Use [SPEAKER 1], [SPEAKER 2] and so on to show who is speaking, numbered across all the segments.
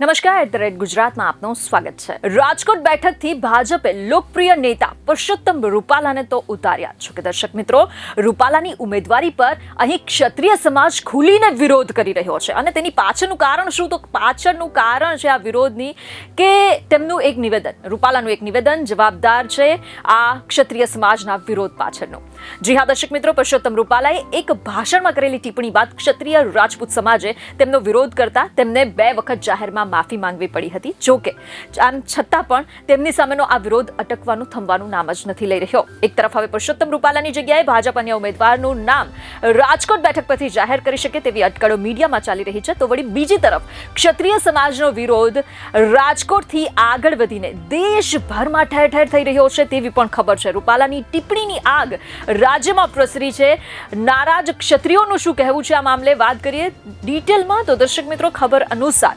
[SPEAKER 1] નમસ્કાર, at the rate ગુજરાતમાં આપનું સ્વાગત છે. રાજકોટ બેઠકથી ભાજપે લોકપ્રિય નેતા પુરુષોત્તમ રૂપાલાને તો ઉતાર્યા. છો કે દર્શક મિત્રો, રૂપાલાની ઉમેદવારી પર અહીં ક્ષત્રિય સમાજ ખુલીને વિરોધ કરી રહ્યો છે. અને તેની પાછળનું કારણ શું? તો પાછળનું કારણ છે આ વિરોધની કે તેમનું એક નિવેદન, રૂપાલાનું એક નિવેદન જવાબદાર છે આ ક્ષત્રિય સમાજના વિરોધ પાછળનું. જી હા, દર્શક મિત્રો, પુરુષોત્તમ રૂપાલાએ એક ભાષણમાં કરેલી ટિપ્પણી બાદ ક્ષત્રિય રાજપૂત સમાજે તેમનો વિરોધ કરતા તેમને બે વખત જાહેરમાં માફી માંગવી પડી હતી. જો કે આમ છતાં પણ તેમની સામેનો આ વિરોધ અટકવાનું, થંભવાનું નામ જ નથી લઈ રહ્યો. એક તરફ હવે પુરુષોત્તમ રૂપાલાની જગ્યાએ ભાજપ અન્ય ઉમેદવારનું નામ રાજકોટ બેઠક પરથી જાહેર કરી શકે તેવી અટકળો મીડિયામાં ચાલી રહી છે. તો વળી બીજી તરફ ક્ષત્રિય સમાજનો વિરોધ રાજકોટથી આગળ વધીને દેશભરમાં ઠેર ઠેર થઈ રહ્યો છે તેવી પણ ખબર છે. રૂપાલાની ટિપ્પણીની આગ રાજ્યમાં પ્રસરી છે. નારાજ ક્ષત્રિયોનું શું કહેવું છે આ મામલે વાત કરીએ ડિટેલમાં. તો દર્શક મિત્રો, ખબર અનુસાર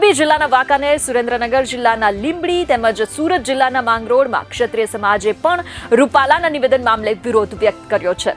[SPEAKER 1] મોરબી જિલ્લાના વાંકાનેર, સુરેન્દ્રનગર જિલ્લાના લીંબડી તેમજ સુરત જિલ્લાના માંગરોળમાં ક્ષત્રિય સમાજે પણ રૂપાલાના નિવેદન મામલે વિરોધ વ્યક્ત કર્યો છે.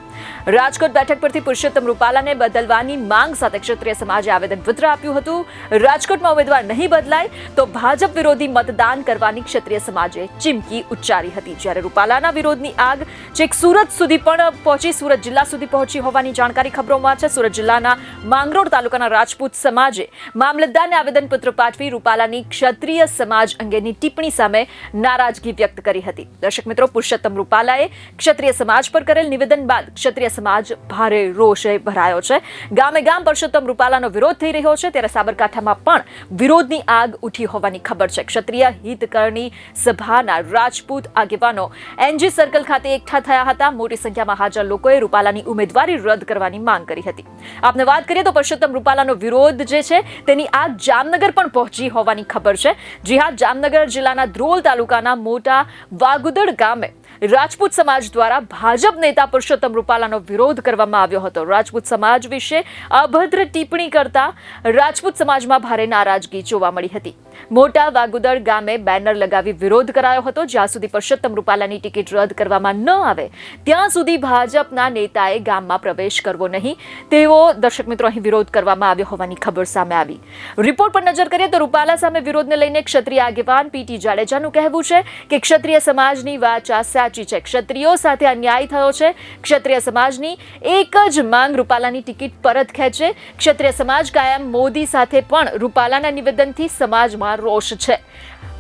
[SPEAKER 1] રાજકોટ બેઠક પરથી પુરુષોત્તમ રૂપાલાને બદલવાની માંગ સાથે ક્ષત્રિય સમાજે આવેદનપત્ર આપ્યું હતું. રાજકોટમાં ઉમેદવાર નહીં બદલાય તો ભાજપ વિરોધી મતદાન કરવાની ક્ષત્રિય સમાજે ચીમકી ઉચ્ચારી હતી. જ્યારે રૂપાલાના વિરોધની આગ છેક સુરત સુધી પણ પહોંચી, સુરત જિલ્લા સુધી પહોંચી હોવાની જાણકારી ખબરોમાં છે. સુરત જિલ્લાના માંગરોળ તાલુકાના રાજપૂત સમાજે મામલતદારને આવેદનપત્ર પાઠવી રૂપાલાની ક્ષત્રિય સમાજ અંગેની ટિપ્પણી સામે નારાજગી વ્યક્ત કરી હતી. દર્શક મિત્રો, પુરુષોત્તમ રૂપાલાએ ક્ષત્રિય સમાજ પર કરેલ નિવેદન બાદ ક્ષત્રિય સમાજ ભારે રોષે ભરાયો છે. ગામે ગામ પુરુષોત્તમ રૂપાલાનો વિરોધ થઈ રહ્યો છે. ત્યારે સાબરકાંઠામાં પણ વિરોધની આગ ઉઠી હોવાની ખબર છે. ક્ષત્રિય હિતકરની સભાના રાજપૂત આગેવાનો એનજી સર્કલ ખાતે એકઠા થયા હતા. મોટી સંખ્યામાં હાજર લોકોએ રૂપાલાની ઉમેદવારી રદ કરવાની માંગ કરી હતી. આપને વાત કરીએ તો પુરુષોત્તમ રૂપાલાનો વિરોધ જે છે, તેની આગ જામનગર પણ પહોંચી હોવાની ખબર છે. જી હા જામનગર જિલ્લાના ધ્રોલ તાલુકાના મોટા વાગુદડ ગામે રાજપૂત સમાજ દ્વારા ભાજપ નેતા પુરુષોત્તમ રૂપાલાનો વિરોધ કરવામાં આવ્યો હતો. રાજપૂત સમાજ વિશે અભદ્ર ટિપ્પણી કરતા રાજપૂત સમાજમાં ભારે નારાજગી જોવા મળી હતી. મોટા વાગુદર ગામે બેનર લગાવી વિરોધ કરાયો હતો. જ્યાં સુધી પુરુષોત્તમ રૂપાલાની ટિકિટ રદ કરવામાં ન આવે, ત્યાં સુધી ભાજપના નેતાએ ગામમાં પ્રવેશ કરવો નહીં. તેવો દર્શક મિત્રો, અહીં વિરોધ કરવામાં આવ્યો હોવાની ખબર સામે આવી. રિપોર્ટ પર નજર કરીએ તો રૂપાલા સામે વિરોધને લઈને ક્ષત્રિય આગેવાન પીટી જાડેજાનું કહેવું છે કે ક્ષત્રિય સમાજની વાચા સાચી છે. ક્ષત્રિયો સાથે અન્યાય થયો છે. ક્ષત્રિય સમાજની એક જ માંગ રૂપાલાની ટિકિટ પરત ખેંચે. ક્ષત્રિય સમાજ કાયમ મોદી સાથે પણ રૂપાલાના નિવેદનથી સમાજમાં રોષ છે.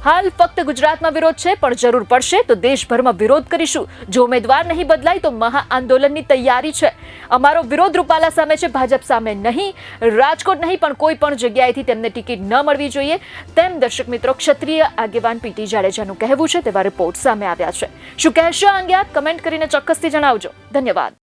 [SPEAKER 1] હાલ ફક્ત ગુજરાતમાં વિરોધ છે, પણ જરૂર પડશે તો દેશભરમાં વિરોધ કરીશું. જો ઉમેદવાર નહીં બદલાય તો મહા આંદોલનની તૈયારી છે. અમારો વિરોધ રૂપાલા સામે છે, ભાજપ સામે નહીં. રાજકોટ નહીં, પણ કોઈ પણ જગ્યાએથી તેમને ટિકિટ ન મળવી જોઈએ. તેમ દર્શક મિત્રો, ક્ષત્રિય આગેવાન પીટી જાડેજાનું કહેવું છે, તેવા રિપોર્ટ સામે આવ્યા છે. શું કહેશો અંગે આપ કમેન્ટ કરીને ચોક્કસથી જણાવજો. ધન્યવાદ.